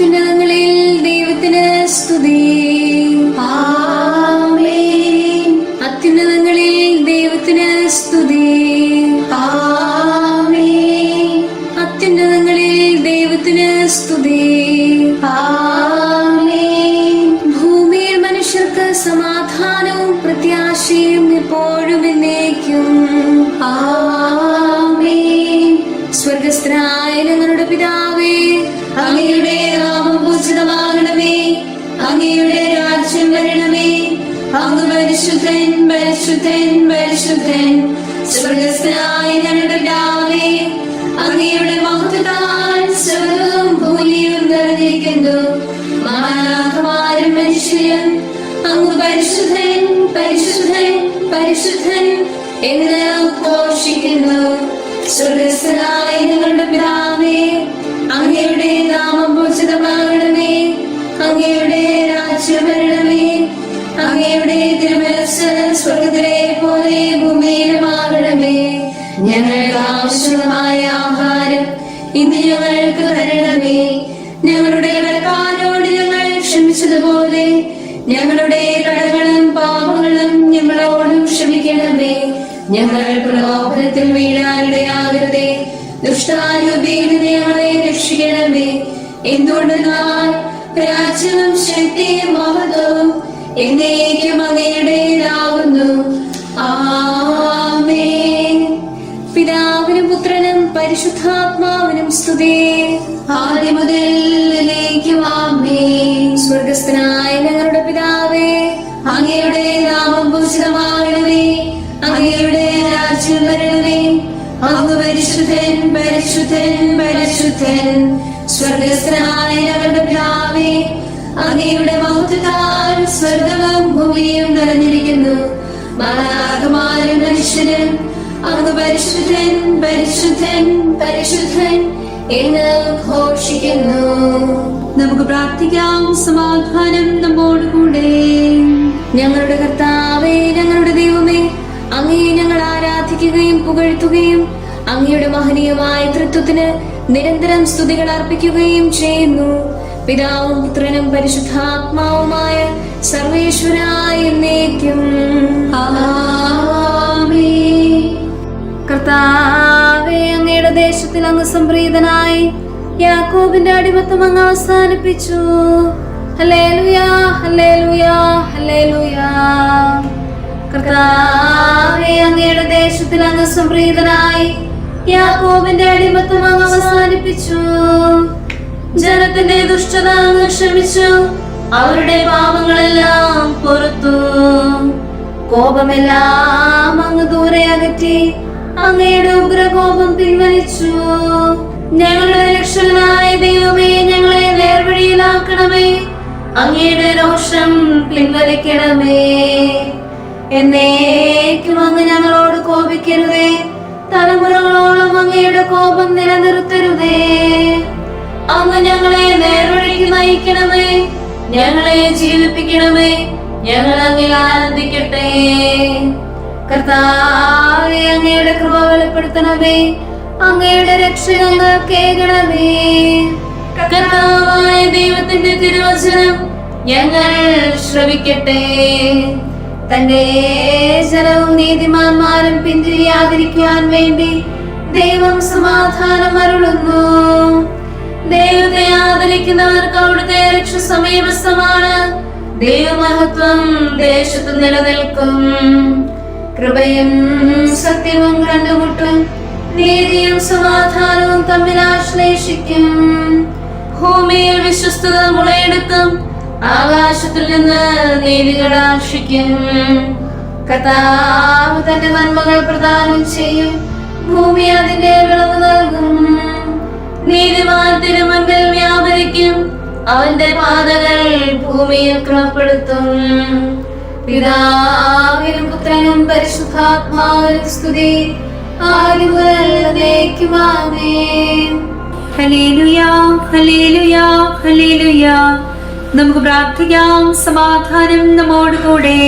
അത്യുന്നതങ്ങളിൽ പരിശുദ്ധൻ പരിശുദ്ധൻ സ്വർഗസ്ഥനായ ഞങ്ങളുടെ പിതാവേ അങ്ങയുടെ മഹത്വത്താൽ സ്വർഗവും ഭൂമിയും നിറഞ്ഞിരിക്കുന്നു മനുഷ്യരും അങ്ങ് പരിശുദ്ധൻ പരിശുദ്ധൻ പരിശുദ്ധൻ എന്ന് ഘോഷിക്കുന്നു സ്വർഗസ്ഥനായ ഞങ്ങളുടെ പിതാവേ അങ്ങയുടെ നാമം പൂജിതമാകണമേ അങ്ങയുടെ രാജ്യം പോലെ ഭൂമിയിലുമാകണമേ ഞങ്ങൾക്ക് ആവശ്യമായ ആഹാരം ഇന്ന് ഞങ്ങൾക്ക് തരണമേ. ഞങ്ങളുടെ കടക്കാരോട് ഞങ്ങൾ ക്ഷമിച്ചതുപോലെ ഞങ്ങളുടെ കടകളും പാപങ്ങളും ഞങ്ങളോടും ക്ഷമിക്കണമേ. ഞങ്ങൾ പ്രലോഭനത്തിൽ വീഴാനിടയാകരുതേ ദുഷ്ടാരൂപയിൽ ഞങ്ങളെ രക്ഷിക്കണമേ. എന്തുകൊണ്ടെന്നാൽ രാജ്യവും ശക്തിയും മഹത്വവും എന്നേക്കും അങ്ങയുടേതാകുന്നു. പരിശുദ്ധാത്മാവിനും സ്തുതി. സ്വർഗസ്ഥനായ ഞങ്ങളുടെ പിതാവേ അങ്ങയുടെ നാമം പൂജിതമാകണമേ. അങ്ങയുടെ രാജ്യം വരണമേ. അങ്ങ് പരിശുദ്ധൻ പരിശുദ്ധൻ പരിശുദ്ധൻ. സ്വർഗസ്ഥനായ ഞങ്ങളുടെ പിതാവേ അങ്ങയുടെ മഹത്വത്താൽ സ്വർഗവും ഭൂമിയും നിറഞ്ഞിരിക്കുന്നു. മാലാകമാരും മനുഷ്യരും അങ്ങ് പരിശുദ്ധൻ പരിശുദ്ധൻ പരിശുദ്ധൻ എന്ന് ഘോഷിക്കുന്നു. നമുക്ക് പ്രാർത്ഥിക്കാം. സമാധാനം നമ്മോട് കൂടെ. ഞങ്ങളുടെ കർത്താവേ ഞങ്ങളുടെ ദൈവമേ അങ്ങയെ ഞങ്ങൾ ആരാധിക്കുകയും പുകഴ്ത്തുകയും അങ്ങയുടെ മഹനീയമായ തൃത്വത്തിന് നിരന്തരം സ്തുതികൾ അർപ്പിക്കുകയും ചെയ്യുന്നു. പിതാവും പുത്രനും പരിശുദ്ധാത്മാവുമായ സർവേശ്വരായ എന്നേക്കും ആമേൻ. കർത്താവേ അങ്ങയുടെ ദേശത്തിൽ അങ്ങ് സംപ്രീതനായി യാക്കോബിന്റെ അടിമത്തം അങ്ങ് അവസാനിപ്പിച്ചു. ഹല്ലേലൂയാ ഹല്ലേലൂയാ ഹല്ലേലൂയാ. കർത്താവേ അങ്ങയുടെ ദേശത്തിൽ അങ്ങ് സംപ്രീതനായി യാക്കോബിന്റെ അടിമത്തം അങ്ങ് അവസാനിപ്പിച്ചു. ജനത്തിന്റെ ദുഷ്ടത അങ്ങ് ക്ഷമിച്ചു. അവരുടെ പാപങ്ങളെല്ലാം പൊറത്തു. കോപമെല്ലാം അങ്ങ് ദൂരെ അകറ്റി. അങ്ങയുടെ ഉഗ്രകോപം പിൻവലിച്ചു. ഞങ്ങളുടെ രക്ഷകനായ ദൈവമേ ഞങ്ങളെ നേർവഴിയിലാക്കണമേ അങ്ങയുടെ രോഷം പിൻവലിക്കണമേ. എന്നേക്കും അങ്ങ് ഞങ്ങളോട് കോപിക്കരുതേ. തലമുറകളോളം അങ്ങയുടെ കോപം നിലനിർത്തരുതേ. അങ്ങ് ഞങ്ങളെ നേർവഴിക്ക് നയിക്കണമേ. ഞങ്ങളെ ജീവിപ്പിക്കണമേ. ഞങ്ങൾ അങ്ങിൽ ആനന്ദിക്കട്ടെ. കർത്താവെ അങ്ങയുടെ കൃപ വെളിപ്പെടുത്തണമേ. അങ്ങയുടെ രക്ഷ കേൾക്കണമേ കർത്താവായ ദൈവത്തിന്റെ തിരുവചനം ഞങ്ങൾ ശ്രവിക്കട്ടെ. തന്റെ ജനവും നീതിമാന്മാരും പിന്തിരിയാതിരിക്കുവാൻ വേണ്ടി ദൈവം സമാധാനം അരുളുന്നു. ദൈവത്തെ ആദരിക്കുന്നവർക്ക് അവിടുത്തെ രക്ഷ സമീപസ്ഥമാണ് ദൈവമഹത്വം ദേശത്ത് നിലനിൽക്കും. കൃപയും സത്യവും കണ്ടുമുട്ടും നീതിയും സമാധാനവും തമ്മിൽ ആശ്ലേഷിക്കും. ഭൂമിയിൽ വിശ്വസ്തത മുളയെടുക്കും ആകാശത്തിൽ നിന്ന് നീതി കഥാവ് തന്റെ നന്മകൾ പ്രദാനം ചെയ്യും ഭൂമി അതിന്റെ വിളവ് നൽകും. നീതിമാൻ തിരുമുൻപിൽ വ്യാപരിക്കും അവന്റെ പാതകൾ ഭൂമിയെ ക്രമപ്പെടുത്തും. പിതാവിനും പുത്രനും പരിശുദ്ധാത്മാവിനും സ്തുതി. ആദ്യം മുതൽ നമുക്ക് പ്രാർത്ഥിക്കാം സമാധാനം നമ്മോട് കൂടെ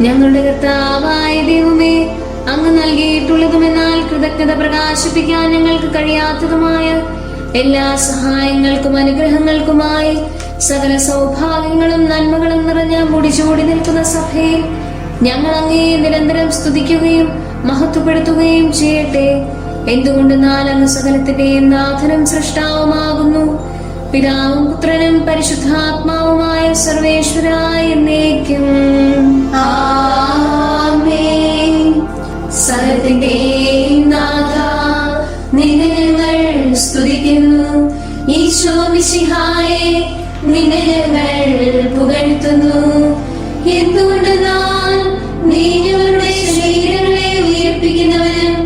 ഞങ്ങളുടെ കർത്താവായ ദൈവമേ അങ്ങ് നൽകിയിട്ടുള്ളതുമെന്നാൽ കൃതജ്ഞത പ്രകാശിപ്പിക്കാൻ ഞങ്ങൾക്ക് കഴിയാത്തതുമായ എല്ലാ സഹായങ്ങൾക്കും അനുഗ്രഹങ്ങൾക്കുമായി സകല സൗഭാഗ്യങ്ങളും നന്മകളും നിറഞ്ഞ മുടിചൂടി നിൽക്കുന്ന സഭയിൽ ഞങ്ങൾ അങ്ങേ നിരന്തരം സ്തുതിക്കുകയും മഹത്വപ്പെടുത്തുകയും ചെയ്യട്ടെ. എന്തുകൊണ്ട് അങ്ങ് സകലത്തിന്റെയും നാഥനും സൃഷ്ടാവുമാകുന്നു? പിതാവും പുത്രനും പരിശുദ്ധാത്മാവുമായ സർവേശ്വരായ എന്നേക്കും. സകലത്തിന്റെയും നാഥ നിന്നെ ഞങ്ങൾ സ്തുതിക്കുന്നു. ഈശോ മിശിഹായെ. നിന്നെ ഞങ്ങൾ പുകഴ്ത്തുന്നു. എന്തുകൊണ്ടെന്നാൽ നീ ഞങ്ങളുടെ ശരീരങ്ങളെ ഉയർപ്പിക്കുന്നവനും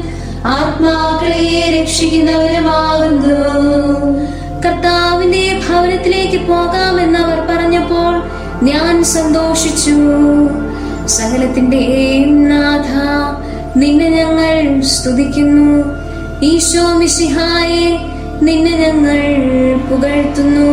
ആത്മാക്കളെ രക്ഷിക്കുന്നവനുമാകുന്നു? കർത്താവിന്റെ ഭവനത്തിലേക്ക് പോകാമെന്ന് പറഞ്ഞപ്പോൾ ഞാൻ സന്തോഷിച്ചു. സകലത്തിന്റെയും നാഥ നിന്നെ ഞങ്ങൾ സ്തുതിക്കുന്നു. ഈശോ മിശിഹായെ നിന്നെ ഞങ്ങൾ പുകഴ്ത്തുന്നു.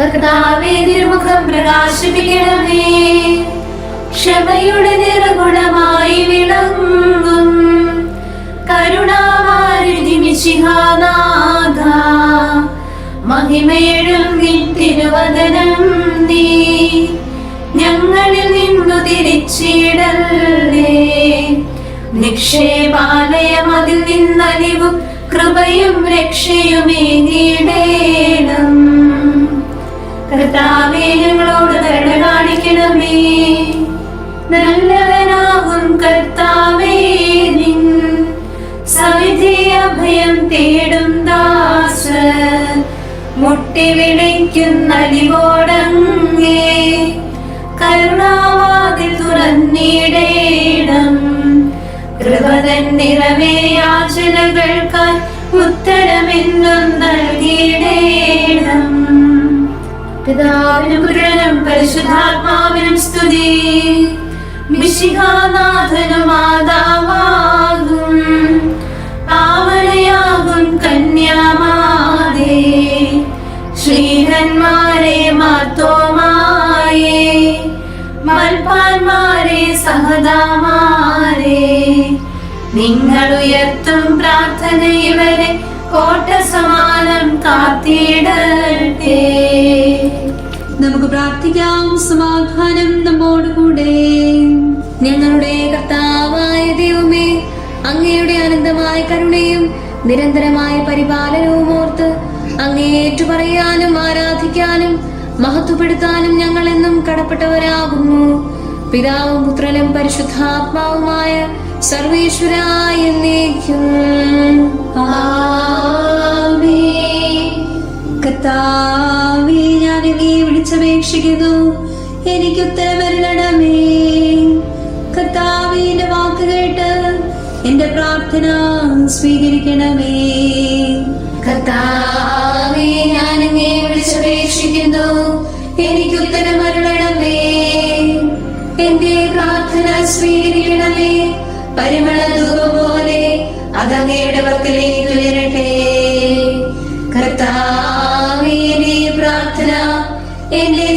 കർത്താവേ നിർമുഖം പ്രകാശിപ്പിക്കണമേ. ക്ഷമയുടെ നിറഗുണമായി വിളങ്ങും. കരുണാവാരിധി മഹിമയഴും നിത്തിരുവദനം നീ. ഞങ്ങളിൽ നിന്നു തിരിച്ചിടല്ലേ. നിക്ഷേപാലയം അതിൽ നിന്നലിവും കൃപയും രക്ഷയുമേ നീടേണം. കർത്താവേ ഞങ്ങളോട് കരുണ കാണിക്കണമേ. നല്ലവനാകും കർത്താവേ നിൻ സവിധി അഭയം തേടും ദാസ. മുട്ടി വിളിക്കുന്ന അലിവോടങ്ങേ കരുണാവാതിൽ തുറന്നിടേടം കൃപതൻ നിറമേ യാചനകൾക്കായി ഉത്തരമെന്നും നൽകിയിടേണം പിതാവിനും പുത്രനും പരിശുദ്ധാത്മാവിനും സ്തുതി. മിശിഹാനാഥനും മാതാവാകും പാവനയാകും കന്യാമാതേ. ശ്രീഹന്മാരെ മാത്തോമായേ മൽപ്പാന്മാരെ സഹദാമാരെ നിങ്ങൾ ഉയർത്തും പ്രാർത്ഥന ഇവരെ കോട്ട സമാനം കാത്തിടട്ടെ. നമുക്ക് പ്രാർത്ഥിക്കാം. സമാധാനം നമ്മോടുകൂടെ. ഞങ്ങളുടെ കർത്താവായ ദൈവമേ അങ്ങയുടെ അനന്തമായ കരുണയും നിരന്തരമായ പരിപാലനവും ഓർത്ത് അങ്ങേറ്റു പറയാനും ആരാധിക്കാനും മഹത്വപ്പെടുത്താനും ഞങ്ങൾ എന്നും കടപ്പെട്ടവരാകുന്നു. പിതാവും പുത്രനും പരിശുദ്ധാത്മാവുമായ സർവേശ്വരായ എന്നേക്കും ആമേൻ. കർത്താവേ ഞാൻ നീ വിളിച്ചപേക്ഷിക്കുന്നു. എനിക്ക് ഉത്തരമരുളണമേ കർത്താവേ എന്റെ വാക്ക് കേട്ട് എന്റെ പ്രാർത്ഥന സ്വീകരിക്കണമേ. കർത്താവേ ഞാൻ നീ വിളിച്ചപേക്ഷിക്കുന്നു. എനിക്ക് ഉത്തരമരുളണമേ എന്റെ പ്രാർത്ഥന സ്വീകരിക്കണമേ. പരിമള പോലെ അതങ്ങയുടെ പക്കലേക്ക് ഉയരട്ടെ.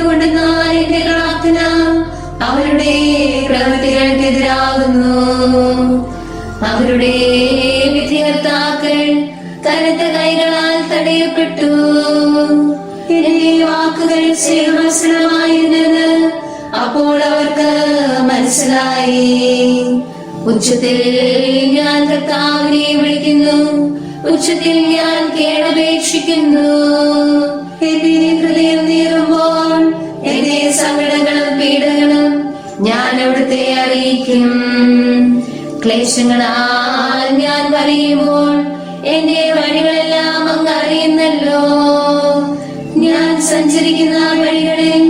എന്തുകൊണ്ടെന്നാൽ എന്റെ പ്രാർത്ഥന അവരുടെ പ്രവൃത്തികൾക്കെതിരാകുന്നു അവരുടെ വിധികർത്താക്കൾ കനത്ത കൈകളാൽ തടയപ്പെട്ടു. വാക്കുകൾ ശ്രീമസ്ലമായിരുന്നത് അപ്പോൾ അവർക്ക് മനസ്സിലായി. ഉച്ചത്തിൽ ഞാൻ കർത്താവിനെ വിളിക്കുന്നു. ഉച്ചത്തിൽ ഞാൻ കേണപേക്ഷിക്കുന്നു എന്റെ ഹൃദയം നീറുമ്പോൾ സങ്കടങ്ങളും പീഡകളും ഞാൻ അവിടുത്തെ അറിയിക്കും. ക്ലേശങ്ങളാൽ ഞാൻ പറയുമ്പോൾ എന്റെ വഴികളെല്ലാം അങ്ങ് അറിയുന്നല്ലോ. ഞാൻ സഞ്ചരിക്കുന്ന വഴികളിൽ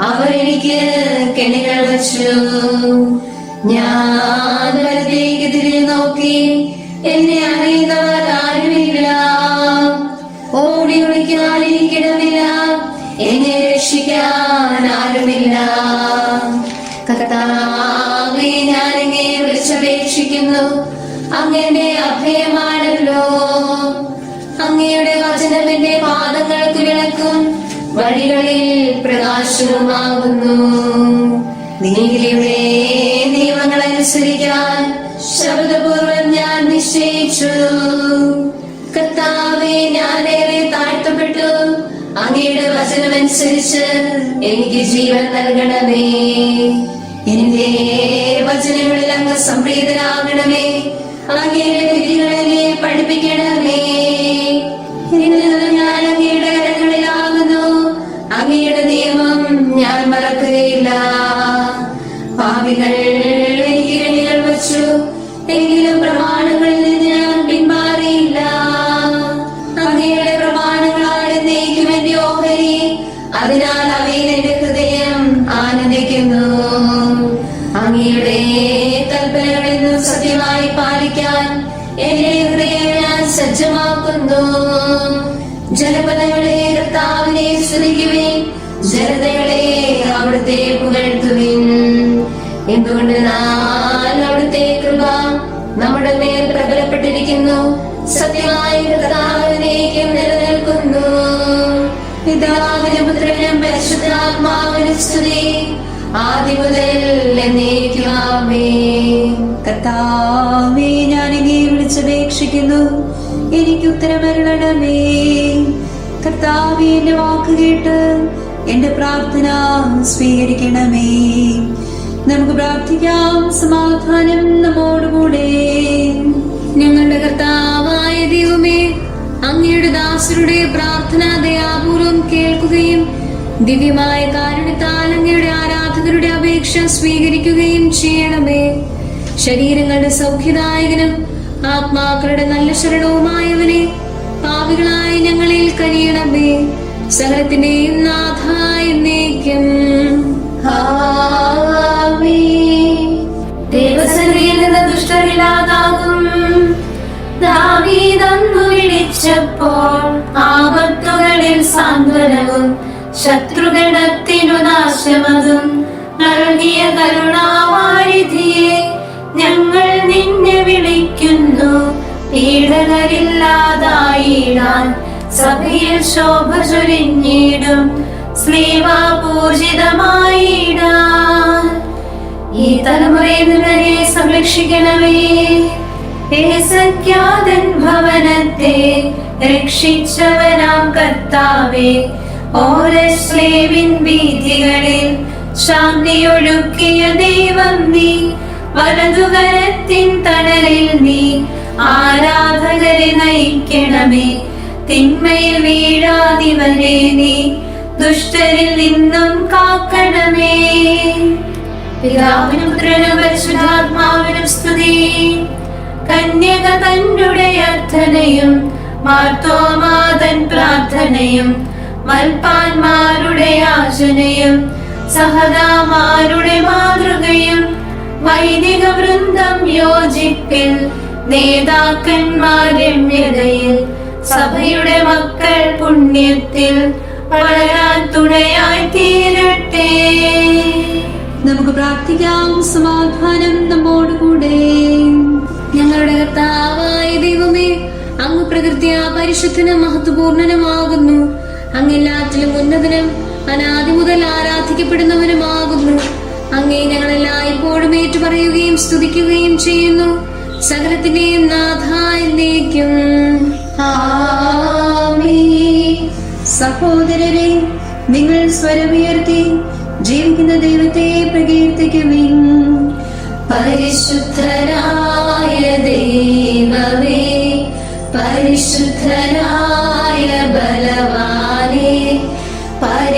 അവർ എനിക്ക് കെണികൾ വച്ചു. ഞാൻ വലത്തേക്ക് തിരിഞ്ഞു നോക്കി എന്നെ അറിയുന്നവർ കർത്താവേ ഞാൻ എന്നെ വിളിച്ചപേക്ഷിക്കുന്നു. അങ്ങയുടെ അഭയമാണല്ലോ. അങ്ങയുടെ വചനം എന്റെ പാദങ്ങൾക്ക് വിളക്കും വഴികളിൽ പ്രകാശവുമാകുന്നു നീതിയുടെ നിയമങ്ങൾ അനുസരിക്കാൻ ശബ്ദപൂർവം ഞാൻ നിശ്ചയിച്ചു. കർത്താവെ ഞാൻ ഏറെ താഴ്ത്തപ്പെട്ടു. അങ്ങയുടെ വചനമനുസരിച്ച് എനിക്ക് ജീവൻ നൽകണമേ. വചനങ്ങളിൽ അങ്ങ് സംപ്രീതനാകണമേ അങ്ങയുടെ വിധികളെ പഠിപ്പിക്കണമേ. സ്തുതി ആദ്യം മുതൽ എന്നേക്കും ആമേൻ. കർത്താവേ ഞാൻ ഇങ്ങനെ വിളിച്ചപേക്ഷിക്കുന്നു. എനിക്ക് ഉത്തരമരുളണമേ. കർത്താവേ എന്റെ വാക്ക് കേട്ട് എന്റെ പ്രാർത്ഥന സ്വീകരിക്കണമേ. നമുക്ക് പ്രാർത്ഥിക്കാം സമാധാനം നമ്മോടുകൂടെ. ഞങ്ങളുടെ കർത്താവായ ദൈവമേ അങ്ങയുടെ ദാസരുടെ പ്രാർത്ഥന ദയാപൂർവം കേൾക്കുകയും ദിവ്യമായ കാരുണ്യത്താൽ അങ്ങയുടെ ആരാധകരുടെ അപേക്ഷ സ്വീകരിക്കുകയും ചെയ്യണമേ. ശരീരങ്ങളുടെ സൗഖ്യദായകനും ആത്മാക്കളുടെ നല്ല ശരണവുമായവനെ പാവികളായ ഞങ്ങളിൽ കനിയണമേ സകലത്തിന്റെയും നാഥായ നിന്ന് ദുഷ്ടരില്ലാതാകും. ആപത്തുകളിൽ സാന്ത്വനവും ശത്രുഗണത്തിനു നാശമതും നൽകിയ കരുണാവാരിധിയെ ഞങ്ങൾ നിന്നെ വിളിക്കുന്നു. പീഡകരില്ലാതായിടാൻ സഭയിൽ ശോഭ ചൊരിഞ്ഞിടും. സ്നേഹാപൂർജിതമായിടാൻ. ഈ തലമുറയിൽ നിന്നെ സംരക്ഷിക്കണമേ. ഭവനത്തെ രക്ഷിച്ചവനാം കർത്താവേ. ഓരശ്ലേവിൻ വീതികളിൽ ശാന്തിയൊഴുക്കിയ ദൈവം നീ. വലതുകരത്തിൻ തണലിൽ നീ ആരാധകരെ നയിക്കണമേ. തിന്മയിൽ വീഴാതിവരെ നീ ദുഷ്ടരിൽ നിന്നും കാക്കണമേ. പിതാവിനും പുത്രനും പരിശുദ്ധാത്മാവിനും സ്തുതി. കന്യക തന്നുടെ അർത്ഥനയും മാർത്തോമാതൻ പ്രാർത്ഥനയും മൽപ്പാന്മാരുടെ ആശനയും സഹദാമാരുടെ മാതൃകയും വൈദിക വൃന്ദം യോജിപ്പിൽ നേതാക്കന്മാർ രമ്യതയിൽ സഭയുടെ മക്കൾ പുണ്യത്തിൽ വളരാൻ തുണയായി തീരട്ടെ. നമുക്ക് പ്രാർത്ഥിക്കാം സമാധാനം നമ്മോടുകൂടെ. ഞങ്ങളുടെ കർത്താവായ ദൈവമേ അങ്ങ് പ്രകൃതിയ പരിശുദ്ധനും മഹത്വപൂർണനുമാകുന്നു. അങ്ങെല്ലാറ്റിലും ഉന്നതനും അനാദി മുതൽ ആരാധിക്കപ്പെടുന്നവനുമാകുന്നു. അങ്ങേ ഞങ്ങളെല്ലായ്പ്പോഴും ഏറ്റുപറയുകയും സ്തുതിക്കുകയും ചെയ്യുന്നു. സകലത്തിന്റെയും നാഥായിലേക്കും സഹോദരരെ നിങ്ങൾ സ്വരമുയർത്തി ജീവിക്കുന്ന ദൈവത്തെ പ്രകീർത്തിക്കുമേ പരിശുദ്ധരായ ദൈവമേ പരിശുദ്ധരായ ബലവാനേ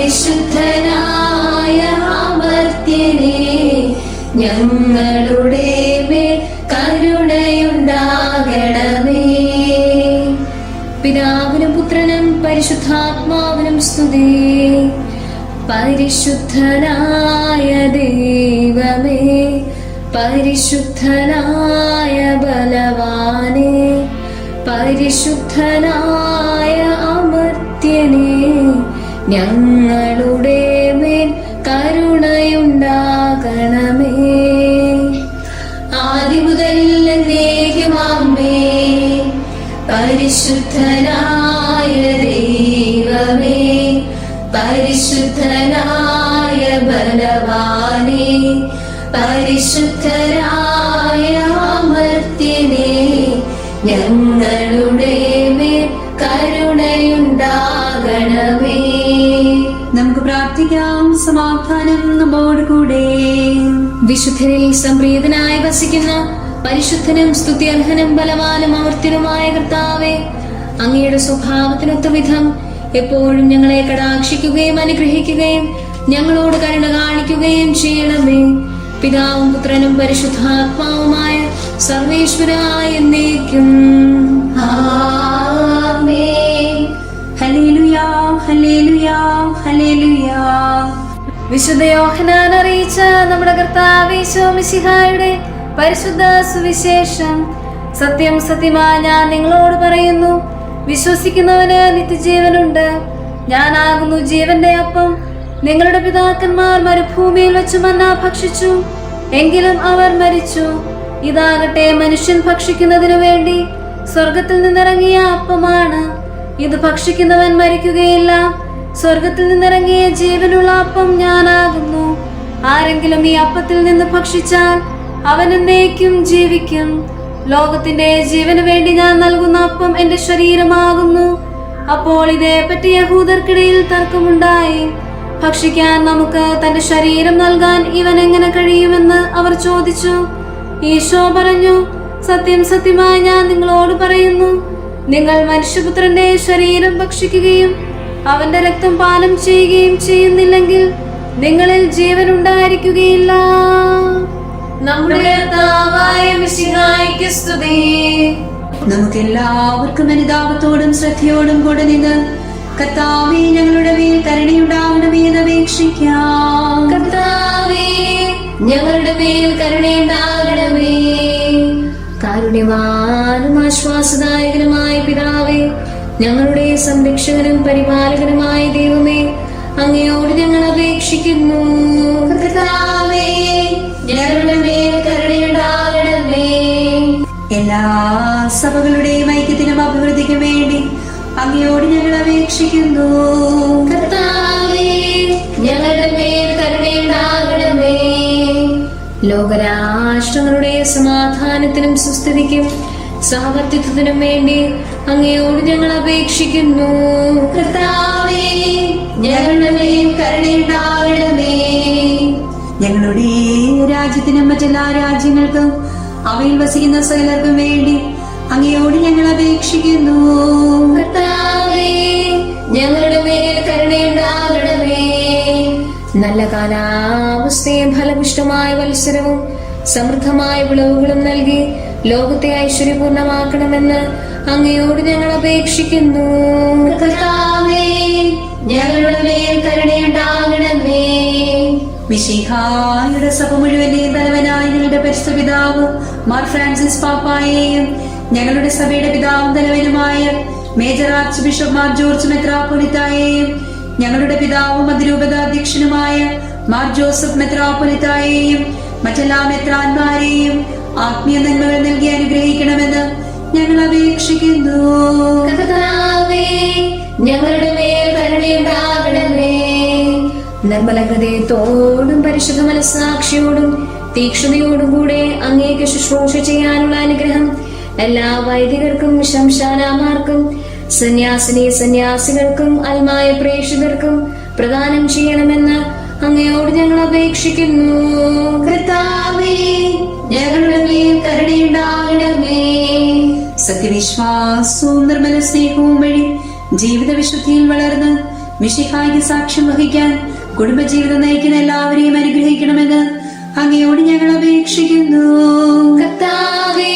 പരിശുദ്ധനായ അമർത്യനേ ഞങ്ങളുടെ മേൽ കരുണയുണ്ടാകണമേ. പിതാവിനും പുത്രനും പരിശുദ്ധാത്മാവിനും സ്തുതി. പരിശുദ്ധനായ ദൈവമേ പരിശുദ്ധനായ ബലവാനേ പരിശുദ്ധനായ അമർത്യനേ ഞങ്ങളുടെ പരിശുദ്ധനായ അമർത്തിനെ ഞങ്ങളുടെ മേൽ കരുണയുണ്ടാകണമേ. നമുക്ക് പ്രാർത്ഥിക്കാം. സമാധാനം നമ്മോട് കൂടെ വിശുദ്ധരിൽ സംപ്രീതനായി വസിക്കുന്ന പരിശുദ്ധനും സ്തുത്യർഹനും ബലവാനും അമർത്യനുമായ കർത്താവെ അങ്ങയുടെ സ്വഭാവത്തിനൊത്ത വിധം എപ്പോഴും ഞങ്ങളെ കടാക്ഷിക്കുകയും അനുഗ്രഹിക്കുകയും ഞങ്ങളോട് കരുണ കാണിക്കുകയും ചെയ്യണമേ. പിതാവും പുത്രനും പരിശുദ്ധാത്മാവുമായ സർവേശ്വരായ എന്നേക്കും. വിശുദ്ധ യോഹനാൻ അറിയിച്ച നമ്മുടെ കർത്താവേശോ മിശിഹായുടെ പരിശുദ്ധ സുവിശേഷം. സത്യം സത്യമായി ഞാൻ നിങ്ങളോട് പറയുന്നു. വിശ്വസിക്കുന്നവന് നിത്യജീവനുണ്ട്. ഞാനാകുന്നു ജീവന്റെ അപ്പം. നിങ്ങളുടെ പിതാക്കന്മാർ മരുഭൂമിയിൽ വെച്ച് മന്ന ഭക്ഷിച്ചു. എങ്കിലും അവർ മരിച്ചു. ഇതാകട്ടെ മനുഷ്യൻ ഭക്ഷിക്കുന്നതിനു വേണ്ടി സ്വർഗത്തിൽ നിന്നിറങ്ങിയ അപ്പമാണ്. ഇത് ഭക്ഷിക്കുന്നവൻ മരിക്കുകയില്ല. സ്വർഗത്തിൽ നിന്നിറങ്ങിയ ജീവനുള്ള അപ്പം ഞാനാകുന്നു. ആരെങ്കിലും ഈ അപ്പത്തിൽ നിന്ന് ഭക്ഷിച്ചാൽ അവൻ എന്നേക്കും ജീവിക്കും. ലോകത്തിന്റെ ജീവന് വേണ്ടി ഞാൻ നൽകുന്ന അപ്പം എന്റെ ശരീരമാകുന്നു. അപ്പോൾ ഇതേപ്പറ്റി യഹൂദർക്കിടയിൽ തർക്കമുണ്ടായി. ഭക്ഷിക്കാൻ നമുക്ക് തന്റെ ശരീരം നൽകാൻ ഇവൻ എങ്ങനെ കഴിയുമെന്ന് അവർ ചോദിച്ചു. ഈശോ പറഞ്ഞു സത്യം സത്യമായി ഞാൻ നിങ്ങളോട് പറയുന്നു നിങ്ങൾ മനുഷ്യപുത്രന്റെ ശരീരം ഭക്ഷിക്കുകയും അവന്റെ രക്തം പാനം ചെയ്യുകയും ചെയ്യുന്നില്ലെങ്കിൽ നിങ്ങളിൽ ജീവൻ ഉണ്ടായിരിക്കുകയില്ല നമ്മുടെ നമുക്ക് എല്ലാവർക്കും അനുതാപത്തോടും ശ്രദ്ധയോടും കൂടെ നിന്ന് കർത്താവേ ഞങ്ങളുടെ മേൽ കരുണയുണ്ടാവണമേ എന്ന് അപേക്ഷിക്കാം. കർത്താവേ ഞങ്ങളുടെ മേൽ കരുണയുണ്ടാകണമേ. കാരുണ്യവാനും ആശ്വാസദായകനുമായ പിതാവേ ഞങ്ങളുടെ സംരക്ഷകനും പരിപാലകനുമായ ദൈവമേ അങ്ങയോട് ഞങ്ങൾ അപേക്ഷിക്കുന്നു. കർത്താവേ ഞങ്ങളുടെ മേൽ കരുണയുണ്ടാകണമേ. എല്ലാ സഭകളുടെയും ഐക്യത്തിനും അഭിവൃദ്ധിക്കും വേണ്ടി അങ്ങയോട് ഞങ്ങൾ അപേക്ഷിക്കുന്നു. കർത്താവേ ഞങ്ങളുടെ മേൽ കരുണയുണ്ടാകണമേ. ലോകരാഷ്ട്രങ്ങളുടെ സമാധാനത്തിനും സുസ്ഥിതിക്കും സാമർത്ഥ്യത്തിനും വേണ്ടി അങ്ങയോട് ഞങ്ങൾ അപേക്ഷിക്കുന്നു. കർത്താവേ ഞങ്ങളുടെ മേൽ കരുണയുണ്ടാകണമേ. ഞങ്ങളുടെ രാജ്യത്തിനും മറ്റെല്ലാ രാജ്യങ്ങൾക്കും അവയിൽ വസിക്കുന്ന സകലർക്കും വേണ്ടി അങ്ങയോട് ഞങ്ങൾ അപേക്ഷിക്കുന്നു. കർത്താവേ ഞങ്ങളുടെ മേൽ കരുണയുണ്ടാകണമേ. നല്ല കാലാവസ്ഥയും ഫലപുഷ്ടമായ മത്സരവും സമൃദ്ധമായ വിളവുകളും നൽകി ലോകത്തെ ഐശ്വര്യപൂർണമാക്കണമെന്ന് അങ്ങയോട് ഞങ്ങൾ അപേക്ഷിക്കുന്നു. കർത്താവേ ഞങ്ങളുടെ മേൽ കരുണയുണ്ടാകണമേ. മിശിഹായുടെ സഭ മുഴുവന്റെയും തലവനായ ഞങ്ങളുടെ പരിശുദ്ധ പിതാവ് മാർ ഫ്രാൻസിസ് പാപ്പായെയും ഞങ്ങളുടെ സഭയുടെ പിതാവും തലവനുമായ major archbishop Mar George മെത്രാപൊലിത്തായെയും ഞങ്ങളുടെ പിതാവും അതിരൂപതാധ്യക്ഷനുമായ മാർ ജോസഫ് മെത്രാപൊലിത്തായെയും മറ്റെല്ലാ മെത്രാന്മാരെയും ആത്മീയ നന്മകൾ നൽകി അനുഗ്രഹിക്കണമെന്ന് ഞങ്ങൾ അപേക്ഷിക്കുന്നു. ഞങ്ങളുടെ മേൽ കരുണയുണ്ടാകണമേ. നിർമ്മല ഹൃദയത്തോടും പരിശുദ്ധ മനസ്സാക്ഷിയോടും തീക്ഷ്ണതയോടും കൂടെ അങ്ങേക്ക് ശുശ്രൂഷ ചെയ്യാനുള്ള അനുഗ്രഹം എല്ലാ വൈദികർക്കും ശംശാനാമാർക്കും സന്യാസിനി സന്യാസികൾക്കും അൽമായ പ്രേക്ഷകർക്കും പ്രദാനം ചെയ്യണമെന്ന് അങ്ങയോട് ഞങ്ങൾ അപേക്ഷിക്കുന്നു. കരുണയുണ്ടാകണമേ. സത്യവിശ്വാസവും നിർമ്മല സ്നേഹവും വഴി ജീവിത വിശുദ്ധിയിൽ വളർന്ന് മിഷിഹായ്ക്ക് സാക്ഷ്യം വഹിക്കാൻ കുടുംബജീവിതം നയിക്കുന്ന എല്ലാവരെയും അനുഗ്രഹിക്കണമെന്ന് അങ്ങയോട് ഞങ്ങൾ അപേക്ഷിക്കുന്നു. കർത്താവേ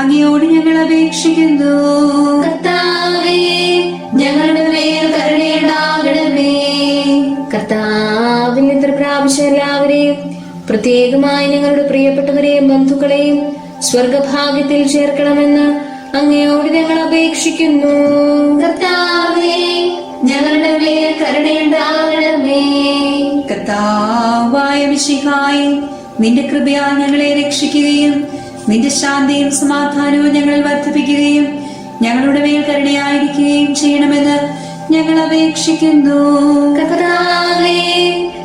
അങ്ങയോട് ഞങ്ങൾ അപേക്ഷിക്കുന്നു. കർത്താവേ ഞങ്ങളുടെ മേൽ കരുണയുണ്ടാകണമേ കർത്താവിൽ ഇത്ര പ്രാവശ്യ എല്ലാവരെയും പ്രത്യേകമായി ഞങ്ങളുടെ പ്രിയപ്പെട്ടവരെയും ബന്ധുക്കളെയും സ്വർഗഭാഗ്യത്തിൽ ചേർക്കണമെന്ന് അങ്ങയോട് ഞങ്ങൾ അപേക്ഷിക്കുന്നു. കർത്താവേ ഞങ്ങളുടെ മേൽ കരുണയുണ്ടാകണമേ കർത്താവായ വിശിഹായി നിന്റെ കൃപയാ ഞങ്ങളെ രക്ഷിക്കുകയും നിന്റെ ശാന്തിയും സമാധാനവും ഞങ്ങൾ വർദ്ധിപ്പിക്കുകയും ഞങ്ങളുടെ മേൽ കരുണയായിരിക്കുകയും ചെയ്യണമെന്ന് ഞങ്ങൾ അപേക്ഷിക്കുന്നു.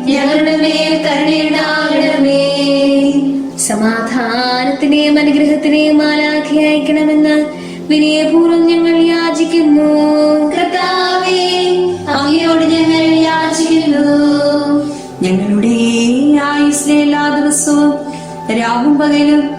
ഞങ്ങളുടെ മേൽ കരുണയുണ്ടാകണമേ. സമാധാനത്തിനെയും അനുഗ്രഹത്തിനെയും മാലാഖി അയക്കണമെന്ന് വിനയപൂർവം ഞങ്ങൾ യാചിക്കുന്നു. കർത്താവേ അങ്ങയോട് ഞങ്ങൾ യാചിക്കുന്നു. ഞങ്ങളുടെ ആയുസ് എല്ലാ ദിവസവും രാവും പകലും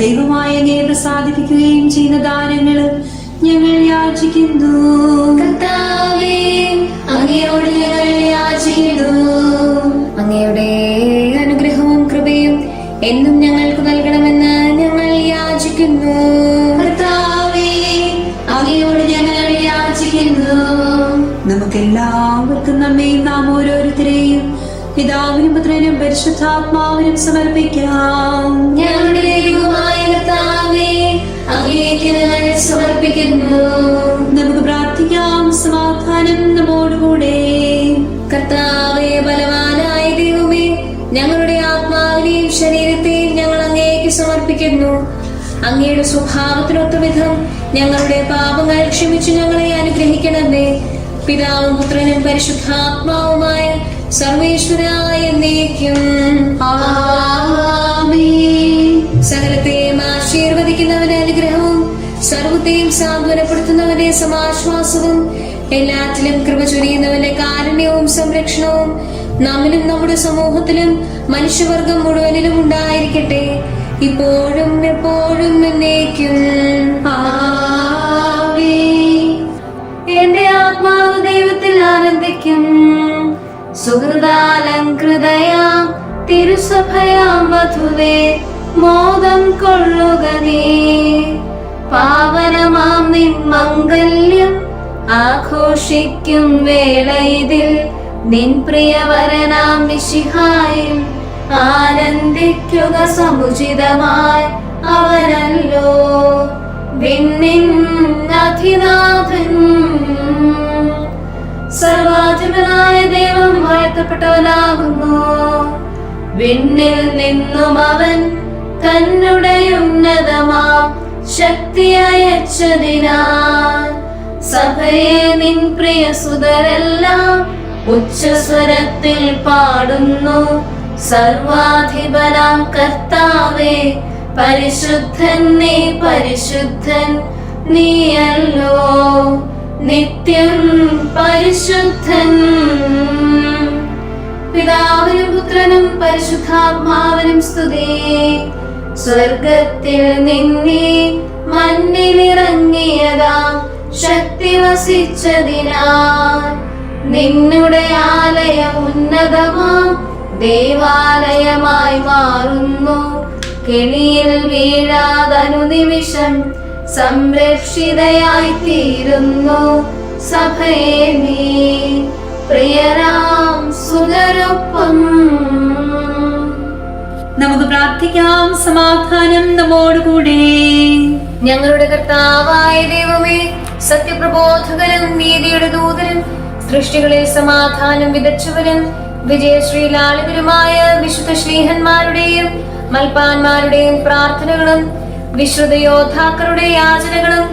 ദൈവമായ പ്രസാദിപ്പിക്കുകയും ചെയ്യുന്ന ദാനങ്ങൾ ഞങ്ങൾ യാചിക്കുന്നു. കർത്താവേ അങ്ങയോട് ഞങ്ങൾ യാചിക്കുന്നു. അങ്ങയുടെ അനുഗ്രഹവും കൃപയും എന്നും ഞങ്ങൾക്ക് നൽകണമെന്ന് ഞങ്ങൾ യാചിക്കുന്നു. കർത്താവേ അങ്ങയോട് ഞങ്ങൾ യാചിക്കുന്നു. നമുക്കെല്ലാവർക്കും നമ്മയും നാം ഓരോരുത്തരെയും പിതാവിനും പുത്രനും പരിശുദ്ധാത്മാവിനും സമർപ്പിക്കാം. ഞങ്ങളുടെ അങ്ങയുടെ സ്വഭാവത്തിനൊത്ത വിധം ഞങ്ങളുടെ പാപങ്ങൾ ക്ഷമിച്ചു ഞങ്ങളെ അനുഗ്രഹിക്കണമേ. പിതാവും പുത്രനും പരിശുദ്ധാത്മാവുമായ സർവേശ്വരായ സകലത്തെയും ആശീർവദിക്കുന്നവന്റെ അനുഗ്രഹവും സർവത്തെയും സാന്ത്വനപ്പെടുത്തുന്നവന്റെ സമാശ്വാസവും എല്ലാറ്റിലും കൃപ ചൊരിയുന്നവന്റെ കാരുണ്യവും സംരക്ഷണവും നമ്മിലും നമ്മുടെ സമൂഹത്തിലും മനുഷ്യവർഗം മുഴുവനിലും ഉണ്ടായിരിക്കട്ടെ. ഇപ്പോഴും എപ്പോഴും എന്നേക്കും. എന്റെ ആത്മാവ് ദൈവത്തിൽ ആനന്ദിക്കും. സുഹൃതാലങ്കൃതയാം തിരുസഭയാം വധുവേ മോദം കൊള്ളുക നീ. പാവനമാം നിൻ മംഗല്യം ആഘോഷിക്കും വേള നിൻ പ്രിയവരനാം മിശിഹായിൽ ആനന്ദിക്കുക സമുചിതമായി അവനല്ലോ. അധിനാഥൻ. സർവാധിപനായ ദൈവം വാഴ്ത്തപ്പെട്ടവനാകുന്നു. വിണ്ണിൽ നിന്നും അവൻ തന്നുടെ ഉന്നതമാം ശക്തി സഭയെ നിൻ പ്രിയ സുതരെല്ലാം ഉച്ചസ്വരത്തിൽ പാടുന്നു. സർവാധിപനാം കർത്താവേ പരിശുദ്ധൻ നീ പരിശുദ്ധൻ നീയല്ലോ. നിത്യം പരിശുദ്ധൻ. പിതാവിനും പുത്രനും പരിശുദ്ധാത്മാവിനും സ്തുതി. സ്വർഗത്തിൽ നിന്നീ മണ്ണിലിറങ്ങിയതാം ശക്തി വസിച്ചതിനാൽ നിന്നുടെ ആലയം ഉന്നതമാം ദേവാലയമായി മാറുന്നു. കെണിയിൽ വീഴാതനുനിമിഷം സംരക്ഷിതയായി തീരുന്നു. സഭയെ നീ പ്രിയരാം സുതരൊപ്പം നമുക്ക് പ്രാർത്ഥിക്കാം. സമാധാനം നമ്മോടുകൂടെ. ഞങ്ങളുടെ കർത്താവായ ദൈവമേ സത്യപ്രബോധകനും നീതിയുടെ ദൂതനും സൃഷ്ടികളിൽ സമാധാനം വിതച്ചവനും വിജയശ്രീ ലാളിതരുമായ വിശുദ്ധ ശ്രീഹന്മാരുടെയും മൽപ്പാന്മാരുടെയും പ്രാർത്ഥനകളും വിശ്രുത യോദ്ധാക്കളുടെ യാചനകളും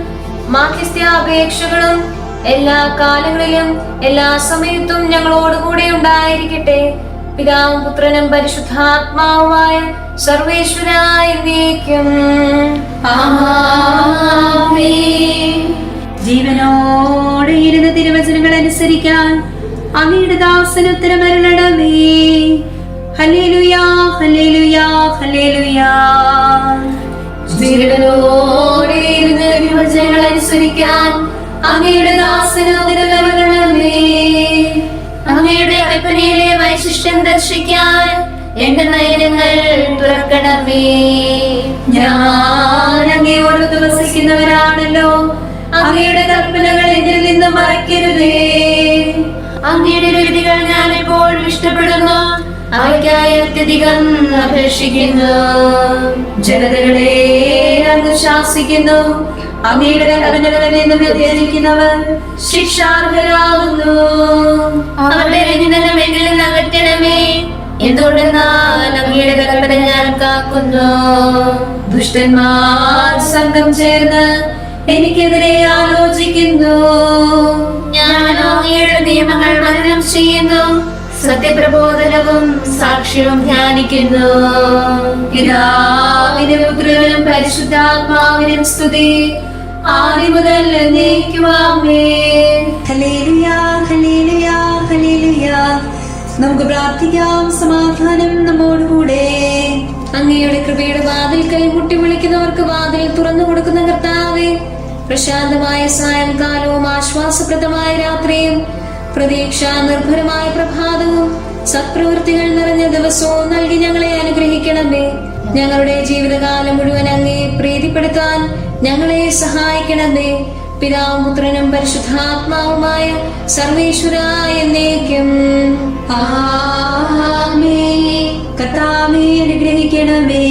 മാധ്യസ്ഥ അപേക്ഷകളും എല്ലാ കാലങ്ങളിലും എല്ലാ സമയത്തും ഞങ്ങളോടുകൂടെ ഉണ്ടായിരിക്കട്ടെ. പിതാവും പുത്രനും പരിശുദ്ധാത്മാവുമായ സർവേശ്വരായിരിക്കും ജീവനോടെ ഇരുന്ന് തിരുവചനങ്ങൾ അനുസരിക്കാൻ അങ്ങയുടെ ദാസന് ഉത്തരമരണമേ ഹല്ലേലൂയാ ഹല്ലേലൂയാ ഹല്ലേലൂയാ. ജീവനോടെ ഇരുന്ന വിഭജനങ്ങൾ അനുസരിക്കാൻ അങ്ങയുടെ ദാസനോദരമേ അങ്ങയുടെ കൽപ്പനയിലെ വൈശിഷ്ട്യം ദർശിക്കാൻ എന്റെ നയനങ്ങൾ തുറക്കണമേ. ഞാൻ അങ്ങയോട് ദിവസിക്കുന്നവരാണല്ലോ അങ്ങയുടെ കൽപ്പനകൾ എന്നിൽ നിന്ന് മറക്കരുതേ അങ്ങയുടെ രീതികൾ ഞാൻ എപ്പോഴും ഇഷ്ടപ്പെടുന്നു. അവയ്ക്കായി അത്യധികം അപേക്ഷിക്കുന്നു. ജനതകളെ അങ്ങ് ശാസിക്കുന്നു. അങ്ങയുടെ കടനകളിൽ നിന്നും വ്യതിചരിക്കുന്നവർ ശിക്ഷാർഹരാകുന്നു. അവരുടെ രഞ്ജനം എന്നിൽ നിന്ന് എന്തുകൊണ്ടെന്നാൽ അങ്ങയുടെ കൽപ്പന ഞാൻ കാക്കുന്നു. ദുഷ്ടന്മാർ സംഘം ചേർന്ന് എനിക്കെതിരെ ആലോചിക്കുന്നു. ഞാൻ അങ്ങയുടെ നിയമങ്ങൾ മനനം ചെയ്യുന്നു. സത്യപ്രബോധനവും സാക്ഷ്യവും ധ്യാനിക്കുന്നു. പിതാവിനും പുത്രനും പരിശുദ്ധാത്മാവിനും സ്തുതി. ആദ്യ മുതൽ എന്നേക്കുമാമേ. Hallelujah, hallelujah, hallelujah. നമുക്ക് പ്രാർത്ഥിക്കാം. സമാധാനം നമ്മോടുകൂടെ. അങ്ങയുടെ കൃപയുടെ വാതിൽ കൈമുട്ടി വിളിക്കുന്നവർക്ക് വാതിൽ തുറന്നു കൊടുക്കുന്ന കർത്താവേ പ്രശാന്തമായ സായംകാലവും ആശ്വാസപ്രദമായ രാത്രിയും പ്രതീക്ഷ നിർഭരമായ പ്രഭാതവും സത്പ്രവൃത്തികൾ നിറഞ്ഞ ദിവസവും നൽകി ഞങ്ങളെ അനുഗ്രഹിക്കണമേ. ഞങ്ങളുടെ ജീവിതകാലം മുഴുവൻ അങ്ങേ പ്രീതിപ്പെടുത്താൻ ഞങ്ങളെ സഹായിക്കണമേ. പിതാവും പുത്രനും പരിശുദ്ധാത്മാവുമായ സർവേശ്വര എന്നേക്കും. അനുഗ്രഹിക്കണമേ.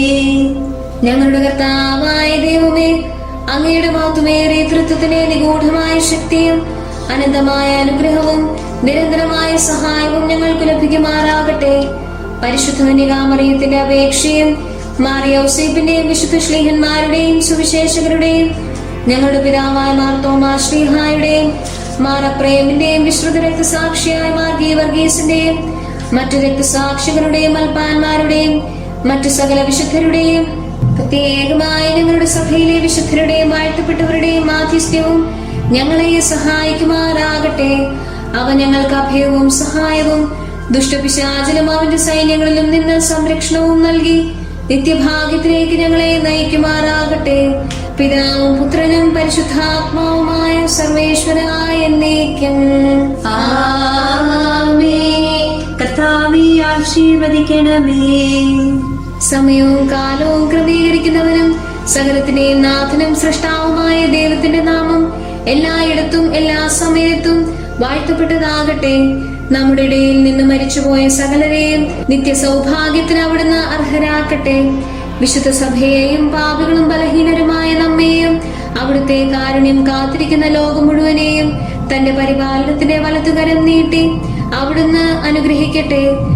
ഞങ്ങളുടെ കർത്താവായ ദൈവമേ അങ്ങയുടെ മഹത്വമേറിയ തൃത്വത്തിന് നിഗൂഢമായ ശക്തിയും അനന്തമായ അനുഗ്രഹവും നിരന്തരമായ സഹായവും ഞങ്ങൾക്ക് ലഭിക്കുമാറാകട്ടെ. പരിശുദ്ധ നികാമറിയത്തിന്റെ അപേക്ഷയും മാറിയൗസേപ്പിന്റെയും വിശുദ്ധ ശ്ലീഹന്മാരുടെയും സുവിശേഷകരുടെയും ഞങ്ങളുടെ പിതാവായ മാർത്തോമാ ശ്രീഹായുടെയും മാറപ്രേമിന്റെയും വിശ്രുത രക്തസാക്ഷിയായ മാർഗീയ വർഗീസിന്റെയും മറ്റു രക്തസാക്ഷികളുടെയും അൽപാന്മാരുടെയും മറ്റു സകല വിശുദ്ധരുടെയും പ്രത്യേകമായി ഞങ്ങളുടെ സഭയിലെ വിശുദ്ധരുടെയും വാഴ്ത്തപ്പെട്ടവരുടെയും മാധ്യസ്ഥ്യവും ഞങ്ങളെ സഹായിക്കുമാറാകട്ടെ. അവ ഞങ്ങൾക്ക് അഭയവും സഹായവും ദുഷ്ടപിശാചലും അവന്റെ സൈന്യങ്ങളിലും നിന്ന് സംരക്ഷണവും നൽകി നിത്യഭാഗ്യത്തിലേക്ക് ഞങ്ങളെ നയിക്കുമാറാകട്ടെ. പിതാവും പുത്രനും പരിശുദ്ധാത്മാവുമായ സർവേശ്വരായ ആശീർവദിക്കണമേ. സമയവും കാലവും ക്രമീകരിക്കുന്നവനും സകലത്തിന്റെയും നാഥനും സൃഷ്ടാവുമായ ദൈവത്തിന്റെ നാമം എല്ലായിടത്തും എല്ലാ സമയത്തും വാഴ്ത്തപ്പെട്ടതാകട്ടെ. നമ്മുടെ ഇടയിൽ നിന്ന് മരിച്ചുപോയ സകലരെയും നിത്യ സൗഭാഗ്യത്തിന് അവിടുന്ന് അർഹരാക്കട്ടെ. വിശുദ്ധ സഭയെയും പാപികളും ബലഹീനരുമായ നമ്മെയും അവിടുത്തെ കാരുണ്യം കാത്തിരിക്കുന്ന ലോകം മുഴുവനെയും തന്റെ പരിപാലനത്തിന്റെ വലത്തുകരം നീട്ടി അവിടുന്ന് അനുഗ്രഹിക്കട്ടെ.